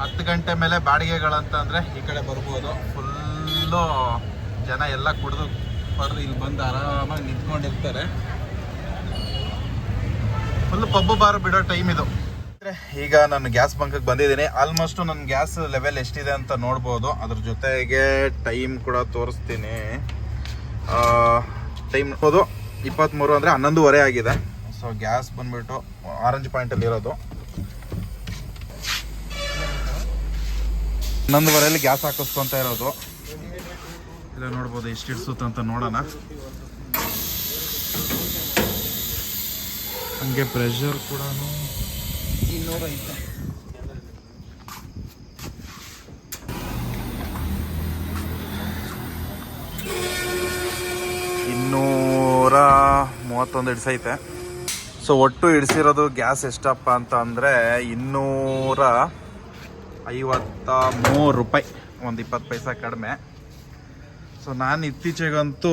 ಹತ್ತು ಗಂಟೆ ಮೇಲೆ ಬಾಡಿಗೆಗಳಂತಂದರೆ ಈ ಕಡೆ ಬರ್ಬೋದು. ಫುಲ್ಲು ಜನ ಎಲ್ಲ ಕುಡಿದು ಪಡೆದು ಇಲ್ಲಿ ಬಂದು ಆರಾಮಾಗಿ ನಿಂತ್ಕೊಂಡಿರ್ತಾರೆ. ಫುಲ್ ಪಬ್ಬು ಬಾರು ಬಿಡೋ ಟೈಮ್ ಇದು. ಈಗ ನಾನು ಗ್ಯಾಸ್ ಬಂಕಕ್ಕೆ ಬಂದಿದ್ದೀನಿ. ಆಲ್ಮೋಸ್ಟ್ ನನ್ನ ಗ್ಯಾಸ್ ಲೆವೆಲ್ ಎಷ್ಟಿದೆ ಅಂತ ನೋಡ್ಬೋದು. ಅದ್ರ ಜೊತೆಗೆ ಟೈಮ್ ಕೂಡ ತೋರಿಸ್ತೀನಿ. ಟೈಮ್ ನೋಡ್ಬೋದು. ಇಪ್ಪತ್ತ್ಮೂರು ಅಂದರೆ ಹನ್ನೊಂದುವರೆ ಆಗಿದೆ. ಸೊ ಗ್ಯಾಸ್ ಬಂದ್ಬಿಟ್ಟು ಆರೆಂಜ್ ಪಾಯಿಂಟಲ್ಲಿ ಇರೋದು. ಹನ್ನೊಂದುವರೆಯಲ್ಲಿ ಗ್ಯಾಸ್ ಹಾಕಿಸ್ಕೊಂತ ಇರೋದು. ಇಲ್ಲ ನೋಡ್ಬೋದು ಎಷ್ಟು ಇಡ್ಸುತ್ತೆ ಅಂತ ನೋಡೋಣ. ಹಂಗೆ ಪ್ರೆಷರ್ ಕೂಡ ಇನ್ನೂರ ಐತೆ ಇನ್ನೂರ ಮೂವತ್ತೊಂದು ಹಿಡ್ಸೈತೆ ಸೊ ಒಟ್ಟು ಹಿಡಿಸಿರೋದು ಗ್ಯಾಸ್ ಎಷ್ಟಪ್ಪ ಅಂತ ಅಂದರೆ ಇನ್ನೂರ ಐವತ್ತ ಮೂರು ರೂಪಾಯಿ, ಒಂದು ಇಪ್ಪತ್ತು ಪೈಸ ಕಡಿಮೆ. ಸೊ ನಾನು ಇತ್ತೀಚೆಗಂತೂ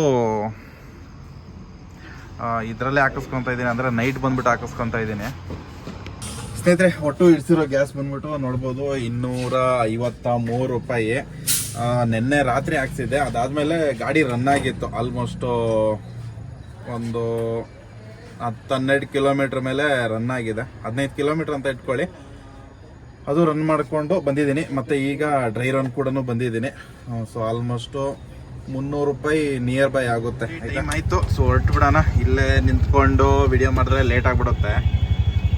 ಇದರಲ್ಲೇ ಹಾಕಿಸ್ಕೊತಾ ಇದ್ದೀನಿ. ಅಂದರೆ ನೈಟ್ ಬಂದ್ಬಿಟ್ಟು ಹಾಕಿಸ್ಕೊತಾ ಇದ್ದೀನಿ. ಸ್ನೇಹಿತರೆ, ಒಟ್ಟು ಇಡಿಸಿರೋ ಗ್ಯಾಸ್ ಬಂದ್ಬಿಟ್ಟು ನೋಡ್ಬೋದು ಇನ್ನೂರ ಐವತ್ತ ಮೂರು ರೂಪಾಯಿ. ನಿನ್ನೆ ರಾತ್ರಿ ಹಾಕ್ಸಿದ್ದೆ. ಅದಾದಮೇಲೆ ಗಾಡಿ ರನ್ ಆಗಿತ್ತು. ಆಲ್ಮೋಸ್ಟು ಒಂದು ಹತ್ತು ಹನ್ನೆರಡು ಕಿಲೋಮೀಟ್ರ್ ಮೇಲೆ ರನ್ ಆಗಿದೆ. ಹದಿನೈದು ಕಿಲೋಮೀಟ್ರ್ ಅಂತ ಇಟ್ಕೊಳ್ಳಿ. ಅದು ರನ್ ಮಾಡಿಕೊಂಡು ಬಂದಿದ್ದೀನಿ. ಮತ್ತು ಈಗ ಡ್ರೈ ರನ್ ಕೂಡ ಬಂದಿದ್ದೀನಿ. ಸೊ ಆಲ್ಮೋಸ್ಟು ಮುನ್ನೂರು ರೂಪಾಯಿ ನಿಯರ್ ಬೈ ಆಗುತ್ತೆ. ಟೈಮ್ ಆಯಿತು. ಸೊ ಹೊರಟು ಬಿಡೋಣ ಇಲ್ಲೇ ನಿಂತ್ಕೊಂಡು ವಿಡಿಯೋ ಮಾಡಿದ್ರೆ ಲೇಟ್ ಆಗಿಬಿಡುತ್ತೆ.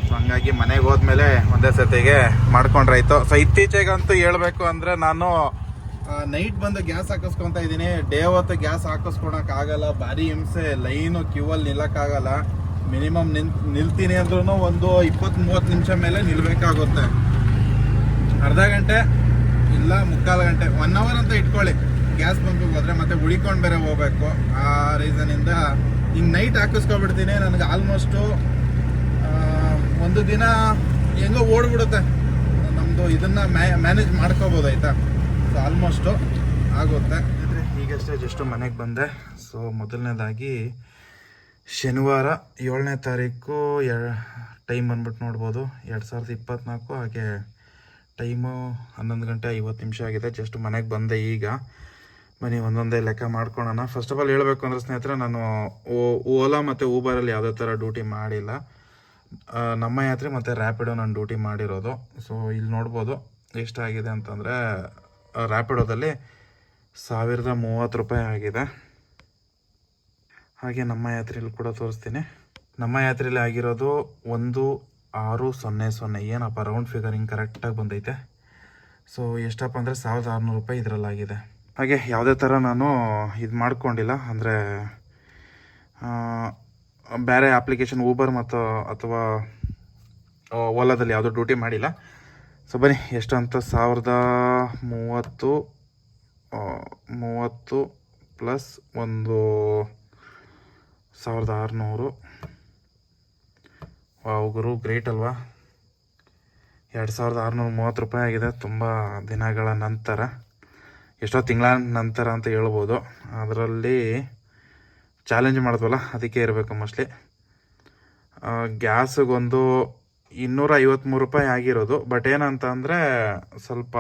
ಸೊ ಹಂಗಾಗಿ ಮನೆಗೆ ಹೋದ್ಮೇಲೆ ಒಂದೇ ಸತಿಗೆ ಮಾಡ್ಕೊಂಡ್ರಾಯ್ತು. ಸೊ ಇತ್ತೀಚೆಗಂತೂ ಹೇಳಬೇಕು ಅಂದರೆ ನಾನು ನೈಟ್ ಬಂದು ಗ್ಯಾಸ್ ಹಾಕಿಸ್ಕೊತಾ ಇದ್ದೀನಿ. ಡೇ ಹೊತ್ತು ಗ್ಯಾಸ್ ಆಗಲ್ಲ. ಭಾರಿ ಹಿಂಸೆ, ಲೈನು ಕ್ಯೂ ಅಲ್ಲಿ ನಿಲ್ಲಕ್ಕಾಗಲ್ಲ. ಮಿನಿಮಮ್ ನಿಂತ್ ನಿಲ್ತೀನಿ ಅಂದ್ರೂ ಒಂದು ಇಪ್ಪತ್ತ್ ಮೂವತ್ತು ನಿಮಿಷ ಮೇಲೆ ನಿಲ್ಬೇಕಾಗುತ್ತೆ. ಅರ್ಧ ಗಂಟೆ, ಇಲ್ಲ ಮುಕ್ಕಾಲು ಗಂಟೆ ಒನ್ ಅವರ್ ಅಂತ ಇಟ್ಕೊಳ್ಳಿ. ಗ್ಯಾಸ್ ಬಂಪಿಗೆ ಹೋದ್ರೆ ಮತ್ತೆ ಉಳಿಕೊಂಡು ಬೇರೆ ಹೋಗ್ಬೇಕು. ಆ ರೀಸನಿಂದ ಹಿಂಗೆ ನೈಟ್ ಹಾಕಿಸ್ಕೊಬಿಡ್ತೀನಿ. ನನಗೆ ಆಲ್ಮೋಸ್ಟು ಒಂದು ದಿನ ಹೆಂಗೋ ಓಡ್ಬಿಡುತ್ತೆ. ನಮ್ಮದು ಇದನ್ನ ಮ್ಯಾನೇಜ್ ಮಾಡ್ಕೋಬೋದು, ಆಯ್ತಾ? ಸೊ ಆಲ್ಮೋಸ್ಟು ಆಗುತ್ತೆ. ಈಗಷ್ಟೇ ಜಸ್ಟು ಮನೆಗೆ ಬಂದೆ. ಸೊ ಮೊದಲನೇದಾಗಿ ಶನಿವಾರ ಏಳನೇ ತಾರೀಕು ಟೈಮ್ ಬಂದ್ಬಿಟ್ಟು ನೋಡ್ಬೋದು. ಎರಡು ಸಾವಿರದ ಇಪ್ಪತ್ತ್ನಾಲ್ಕು ಹಾಗೆ ಟೈಮು ಹನ್ನೊಂದು ಗಂಟೆ ಐವತ್ತು ನಿಮಿಷ ಆಗಿದೆ. ಜಸ್ಟ್ ಮನೆಗೆ ಬಂದೆ ಈಗ. ಬನ್ನಿ, ಒಂದೊಂದೇ ಲೆಕ್ಕ ಮಾಡ್ಕೊಳ್ಳೋಣ ಫಸ್ಟ್ ಆಫ್ ಆಲ್ ಹೇಳಬೇಕು ಅಂದ್ರೆ ಸ್ನೇಹಿತರೆ, ನಾನು ಓಲಾ ಮತ್ತು ಊಬರಲ್ಲಿ ಯಾವುದೇ ಥರ ಡ್ಯೂಟಿ ಮಾಡಿಲ್ಲ. ನಮ್ಮ ಯಾತ್ರೆ ಮತ್ತು ರ್ಯಾಪಿಡೋ ನಾನು ಡ್ಯೂಟಿ ಮಾಡಿರೋದು. ಸೊ ಇಲ್ಲಿ ನೋಡ್ಬೋದು ಎಷ್ಟಾಗಿದೆ ಅಂತಂದರೆ ರ್ಯಾಪಿಡೋದಲ್ಲಿ ಸಾವಿರದ ಮೂವತ್ತು ರೂಪಾಯಿ ಆಗಿದೆ. ಹಾಗೆ ನಮ್ಮ ಯಾತ್ರೆಯಲ್ಲಿ ಕೂಡ ತೋರಿಸ್ತೀನಿ. ನಮ್ಮ ಯಾತ್ರೆಯಲ್ಲಿ ಆಗಿರೋದು ಒಂದು ಆರು ಸೊನ್ನೆ ಸೊನ್ನೆ. ಏನಪ್ಪ ರೌಂಡ್ ಫಿಗರ್ ಕರೆಕ್ಟಾಗಿ ಬಂದೈತೆ. ಸೊ ಎಷ್ಟಪ್ಪ ಅಂದರೆ ಸಾವಿರದ ಆರುನೂರು ರೂಪಾಯಿ ಇದರಲ್ಲಾಗಿದೆ. ಹಾಗೆ ಯಾವುದೇ ಥರ ನಾನು ಇದು ಮಾಡ್ಕೊಂಡಿಲ್ಲ. ಅಂದರೆ ಬೇರೆ ಅಪ್ಲಿಕೇಶನ್ ಊಬರ್ ಮತ್ತು ಅಥವಾ ಓಲಾದಲ್ಲಿ ಯಾವುದೋ ಡ್ಯೂಟಿ ಮಾಡಿಲ್ಲ. ಸೊ ಬನ್ನಿ ಎಷ್ಟು ಅಂತ ಸಾವಿರದ ಮೂವತ್ತು ಮೂವತ್ತು ಪ್ಲಸ್ ಒಂದು ಸಾವಿರದ ಆರುನೂರು. ಗುರು, ಗ್ರೇಟ್ ಅಲ್ವಾ? ಎರಡು ಸಾವಿರದ ಆರುನೂರ ಮೂವತ್ತು ರೂಪಾಯಿ ಆಗಿದೆ, ತುಂಬ ದಿನಗಳ ನಂತರ. ಎಷ್ಟೋ ತಿಂಗಳ ನಂತರ ಅಂತ ಹೇಳ್ಬೋದು. ಅದರಲ್ಲಿ ಚಾಲೆಂಜ್ ಮಾಡಿದ್ವಲ್ಲ, ಅದಕ್ಕೆ ಇರಬೇಕು ಮೋಸ್ಟ್ಲಿ ಗ್ಯಾಸಿಗೊಂದು ಇನ್ನೂರ ಐವತ್ತ್ಮೂರು ರೂಪಾಯಿ ಆಗಿರೋದು. ಬಟ್ ಏನಂತ ಅಂದರೆ ಸ್ವಲ್ಪ,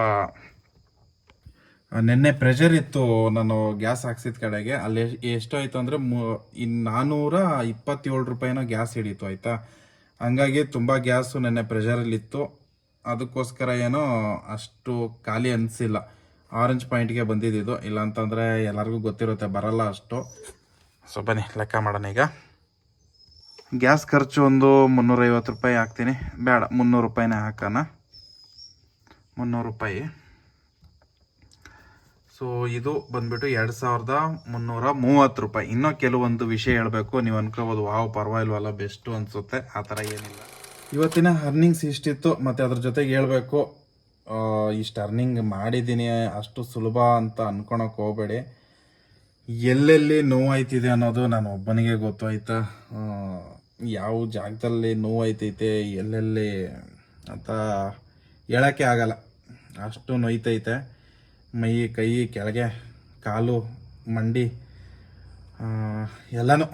ನಿನ್ನೆ ಪ್ರೆಷರ್ ಇತ್ತು ನಾನು ಗ್ಯಾಸ್ ಹಾಕ್ಸಿದ ಕಡೆಗೆ. ಅಲ್ಲಿ ಎಷ್ಟು ಅಂದರೆ ಇನ್ನು ನಾನ್ನೂರ ಇಪ್ಪತ್ತೇಳು ರೂಪಾಯಿನೋ ಗ್ಯಾಸ್ ಹಿಡಿತು, ಆಯಿತಾ? ಹಂಗಾಗಿ ತುಂಬ ಗ್ಯಾಸು ನೆನ್ನೆ ಪ್ರೆಷರಲ್ಲಿತ್ತು ಅದಕ್ಕೋಸ್ಕರ ಏನೋ ಅಷ್ಟು ಖಾಲಿ ಅನಿಸಿಲ್ಲ. ಆರೆಂಜ್ ಪಾಯಿಂಟ್ಗೆ ಬಂದಿದ್ದು ಇಲ್ಲ ಅಂತಂದರೆ ಎಲ್ಲರಿಗೂ ಗೊತ್ತಿರುತ್ತೆ, ಬರಲ್ಲ ಅಷ್ಟು. ಸೊ ಬನ್ನಿ, ಲೆಕ್ಕ ಮಾಡೋಣ ಈಗ. ಗ್ಯಾಸ್ ಖರ್ಚು ಒಂದು ಮುನ್ನೂರೈವತ್ತು ರೂಪಾಯಿ ಹಾಕ್ತೀನಿ. ಬೇಡ, ಮುನ್ನೂರು ರೂಪಾಯಿನೇ ಹಾಕೋಣ. ಮುನ್ನೂರು ರೂಪಾಯಿ. ಸೊ ಇದು ಬಂದ್ಬಿಟ್ಟು ಎರಡು ಸಾವಿರದ ಮುನ್ನೂರ ಮೂವತ್ತು ರೂಪಾಯಿ. ಇನ್ನೂ ಕೆಲವೊಂದು ವಿಷಯ ಹೇಳಬೇಕು. ನೀವು ಅನ್ಕೋಬೋದು, ವಾವ್, ಪರವಾಗಿಲ್ವಲ್ಲ, ಬೆಸ್ಟು ಅನಿಸುತ್ತೆ. ಆ ಥರ ಏನಿಲ್ಲ. ಇವತ್ತಿನ ಅರ್ನಿಂಗ್ಸ್ ಇಷ್ಟಿತ್ತು. ಮತ್ತು ಅದ್ರ ಜೊತೆಗೆ ಹೇಳಬೇಕು ಇಷ್ಟು ಅರ್ನಿಂಗ್ ಮಾಡಿದ್ದೀನಿ. ಅಷ್ಟು ಸುಲಭ ಅಂತ ಅನ್ಕೊಳಕ್ಕೆ ಹೋಗಬೇಡಿ. ಎಲ್ಲೆಲ್ಲಿ ನೋವಾಯ್ತಿದೆ ಅನ್ನೋದು ನಾನು ಒಬ್ಬನಿಗೆ ಗೊತ್ತಾಯ್ತಾ. ಯಾವ ಜಾಗದಲ್ಲಿ ನೋವಾಯ್ತೈತೆ, ಎಲ್ಲೆಲ್ಲಿ ಅಂತ ಹೇಳೋಕ್ಕೆ ಆಗಲ್ಲ. ಅಷ್ಟು ನೋಯ್ತೈತೆ. ಮೈ, ಕೈ, ಕೆಳಗೆ, ಕಾಲು, ಮಂಡಿ ಎಲ್ಲನೂ.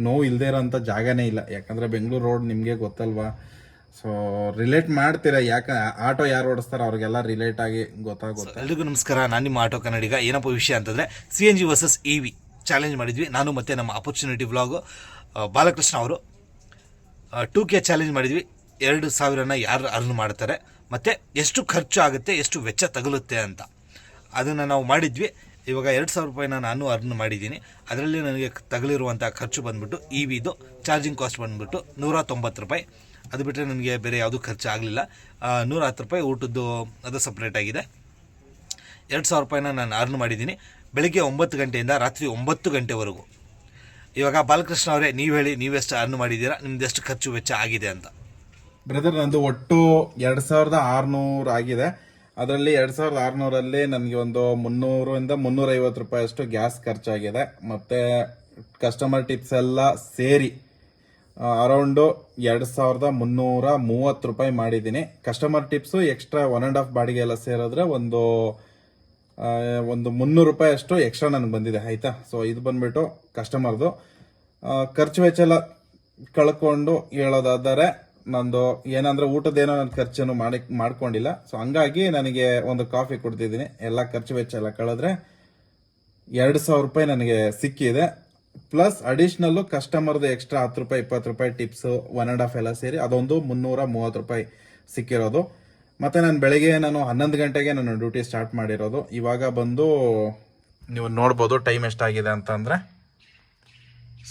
ನೋವು ಇಲ್ಲದೆ ಇರೋಂಥ ಜಾಗನೇ ಇಲ್ಲ. ಯಾಕಂದರೆ ಬೆಂಗಳೂರು ರೋಡ್ ನಿಮಗೆ ಗೊತ್ತಲ್ವಾ? ಸೊ ರಿಲೇಟ್ ಮಾಡ್ತೀರಾ? ಯಾಕೆ, ಆಟೋ ಯಾರು ಓಡಿಸ್ತಾರೆ ಅವ್ರಿಗೆಲ್ಲ ರಿಲೇಟ್ ಆಗಿ ಗೊತ್ತಾಗುತ್ತೆ. ಎಲ್ರಿಗೂ ನಮಸ್ಕಾರ. ನಾನು ನಿಮ್ಮ ಆಟೋ ಕನ್ನಡಿಗ. ಏನಪ್ಪ ವಿಷಯ ಅಂತಂದರೆ C N G versus E V challenge ಮಾಡಿದ್ವಿ. ನಾನು ಮತ್ತು ನಮ್ಮ ಅಪರ್ಚುನಿಟಿ ಬ್ಲಾಗು ಬಾಲಕೃಷ್ಣ ಅವರು ಟೂ ಕೆ ಚಾಲೆಂಜ್ ಮಾಡಿದ್ವಿ. ಎರಡು ಸಾವಿರನ ಯಾರು ಅರ್ನ್ ಮಾಡ್ತಾರೆ, ಮತ್ತು ಎಷ್ಟು ಖರ್ಚು ಆಗುತ್ತೆ, ಎಷ್ಟು ವೆಚ್ಚ ತಗಲುತ್ತೆ ಅಂತ. ಅದನ್ನು ನಾವು ಮಾಡಿದ್ವಿ. ಇವಾಗ ಎರಡು ಸಾವಿರ ರೂಪಾಯಿನ ನಾನು ಅರ್ನ್ ಮಾಡಿದ್ದೀನಿ. ಅದರಲ್ಲಿ ನನಗೆ ತಗಲಿರುವಂಥ ಖರ್ಚು ಬಂದ್ಬಿಟ್ಟು ಇ ವಿದು ಚಾರ್ಜಿಂಗ್ ಕಾಸ್ಟ್ ಬಂದ್ಬಿಟ್ಟು ನೂರ ತೊಂಬತ್ತು ರೂಪಾಯಿ. ಅದು ಬಿಟ್ಟರೆ ನನಗೆ ಬೇರೆ ಯಾವುದೂ ಖರ್ಚು ಆಗಲಿಲ್ಲ. ನೂರ ಹತ್ತು ರೂಪಾಯಿ ಊಟದ್ದು ಅದು ಸಪ್ರೇಟ್ ಆಗಿದೆ. ಎರಡು ಸಾವಿರ ರೂಪಾಯಿನ ನಾನು ಅರ್ನ್ ಮಾಡಿದ್ದೀನಿ. ಬೆಳಗ್ಗೆ ಒಂಬತ್ತು ಗಂಟೆಯಿಂದ ರಾತ್ರಿ ಒಂಬತ್ತು ಗಂಟೆವರೆಗೂ. ಇವಾಗ ಬಾಲಕೃಷ್ಣ ಅವರೇ, ನೀವು ಹೇಳಿ, ನೀವೆಷ್ಟು ಅರ್ನ್ ಮಾಡಿದ್ದೀರಾ? ನಿಮ್ದು ಎಷ್ಟು ಖರ್ಚು ವೆಚ್ಚ ಆಗಿದೆ ಅಂತ. ಬ್ರದರ್ ನಂದು ಒಟ್ಟು ಎರಡು ಸಾವಿರದ ಆರುನೂರು ಆಗಿದೆ. ಅದರಲ್ಲಿ ಎರಡ್ ಸಾವಿರದ ಆರುನೂರಲ್ಲಿ ನನಗೆ ಒಂದು ಮುನ್ನೂರಿಂದ ಮುನ್ನೂರ ಐವತ್ತು ರೂಪಾಯಿ ಅಷ್ಟು ಗ್ಯಾಸ್ ಖರ್ಚಾಗಿದೆ. ಮತ್ತೆ ಕಸ್ಟಮರ್ ಟಿಪ್ಸ್ ಎಲ್ಲ ಸೇರಿ ಅರೌಂಡು ಎರಡು ಸಾವಿರದ ಮುನ್ನೂರ ಮೂವತ್ತು ರೂಪಾಯಿ ಮಾಡಿದ್ದೀನಿ. Customer tips extra one and half ಬಾಡಿಗೆ ಎಲ್ಲ ಸೇರಿದ್ರೆ ಒಂದು ಒಂದು ಮುನ್ನೂರು ರೂಪಾಯಿ ಅಷ್ಟು ಎಕ್ಸ್ಟ್ರಾ ನನಗೆ ಬಂದಿದೆ, ಆಯ್ತಾ? ಸೊ ಇದು ಬಂದ್ಬಿಟ್ಟು ಕಸ್ಟಮರ್ದು ಖರ್ಚು ವೆಚ್ಚ ಎಲ್ಲ ಕಳ್ಕೊಂಡು ಹೇಳೋದಾದರೆ ನಂದು ಏನಂದ್ರೆ ಊಟದ್ದೇನೋ ನನ್ನ ಖರ್ಚನ್ನು ಮಾಡಿ, ಮಾಡ್ಕೊಂಡಿಲ್ಲ. ಸೊ ಹಂಗಾಗಿ ನನಗೆ ಒಂದು ಕಾಫಿ ಕೊಡ್ತಿದ್ದೀನಿ. ಎಲ್ಲ ಖರ್ಚು ವೆಚ್ಚ ಎಲ್ಲ ಕಳೆದ್ರೆ ಎರಡು ಸಾವಿರ ರೂಪಾಯಿ ನನಗೆ ಸಿಕ್ಕಿದೆ. ಪ್ಲಸ್ ಅಡಿಷ್ನಲ್ಲು ಕಸ್ಟಮರ್ದು ಎಕ್ಸ್ಟ್ರಾ ಹತ್ತು ರೂಪಾಯಿ, ಇಪ್ಪತ್ತು ರೂಪಾಯಿ ಟಿಪ್ಸು ಒನ್ ಆ್ಯಂಡ್ ಹಾಫ್ ಎಲ್ಲ ಸೇರಿ ಅದೊಂದು ಮುನ್ನೂರ ಮೂವತ್ತು ರೂಪಾಯಿ ಸಿಕ್ಕಿರೋದು. ಮತ್ತು ನಾನು ಬೆಳಗ್ಗೆ ನಾನು ಹನ್ನೊಂದು ಗಂಟೆಗೆ ನಾನು ಡ್ಯೂಟಿ ಸ್ಟಾರ್ಟ್ ಮಾಡಿರೋದು. ಇವಾಗ ಬಂದು ನೀವು ನೋಡ್ಬೋದು ಟೈಮ್ ಎಷ್ಟಾಗಿದೆ ಅಂತಂದರೆ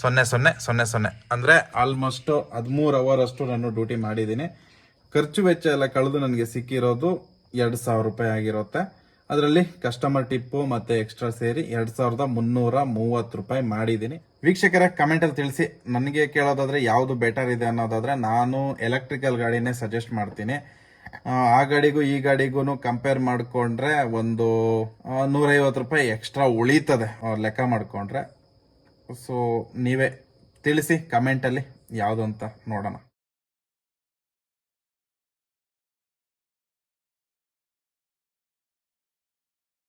ಸೊನ್ನೆ ಸೊನ್ನೆ ಸೊನ್ನೆ ಸೊನ್ನೆ. ಅಂದರೆ ಆಲ್ಮೋಸ್ಟ್ ಹದಿಮೂರು ಅವರ್ ಅಷ್ಟು ನಾನು ಡ್ಯೂಟಿ ಮಾಡಿದ್ದೀನಿ. ಖರ್ಚು ವೆಚ್ಚ ಎಲ್ಲ ಕಳೆದು ನನಗೆ ಸಿಕ್ಕಿರೋದು ಎರಡು ಸಾವಿರ ರೂಪಾಯಿ ಆಗಿರುತ್ತೆ. ಅದರಲ್ಲಿ ಕಸ್ಟಮರ್ ಟಿಪ್ಪು ಮತ್ತು ಎಕ್ಸ್ಟ್ರಾ ಸೇರಿ ಎರಡು ಸಾವಿರದ ಮುನ್ನೂರ ಮೂವತ್ತು ರೂಪಾಯಿ ಮಾಡಿದ್ದೀನಿ. ವೀಕ್ಷಕರ ಕಮೆಂಟಲ್ಲಿ ತಿಳಿಸಿ. ನನಗೆ ಕೇಳೋದಾದರೆ ಯಾವುದು ಬೆಟರ್ ಇದೆ ಅನ್ನೋದಾದರೆ ನಾನು ಎಲೆಕ್ಟ್ರಿಕಲ್ ಗಾಡಿನೇ ಸಜೆಸ್ಟ್ ಮಾಡ್ತೀನಿ. ಆ, ಗಾಡಿಗೂ ಈ ಗಾಡಿಗೂ ಕಂಪೇರ್ ಮಾಡಿಕೊಂಡ್ರೆ ಒಂದು ನೂರೈವತ್ತು ರೂಪಾಯಿ ಎಕ್ಸ್ಟ್ರಾ ಉಳೀತದೆ ಲೆಕ್ಕ ಮಾಡಿಕೊಂಡ್ರೆ. ಸೊ ನೀವೇ ತಿಳಿಸಿ ಕಮೆಂಟಲ್ಲಿ ಯಾವುದು ಅಂತ ನೋಡೋಣ.